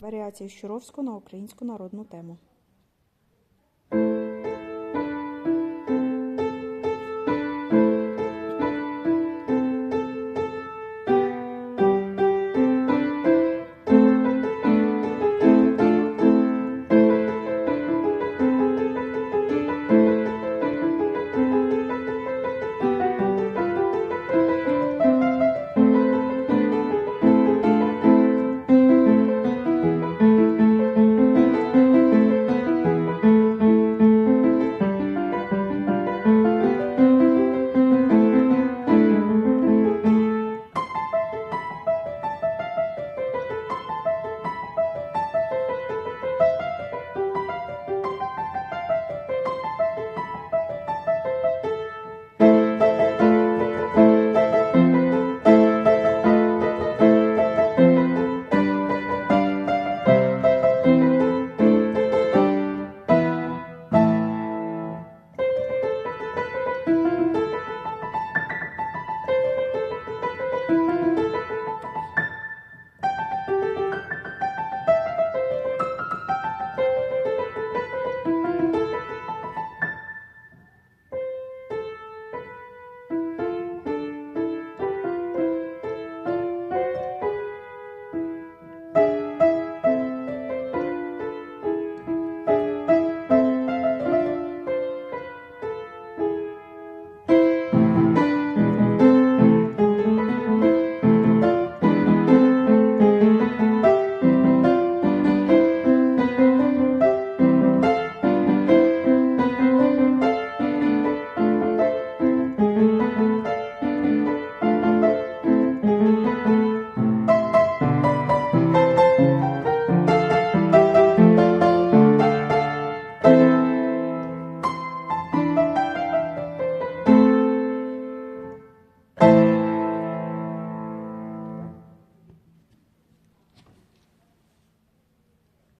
Варіації Щуровського на українську народну тему.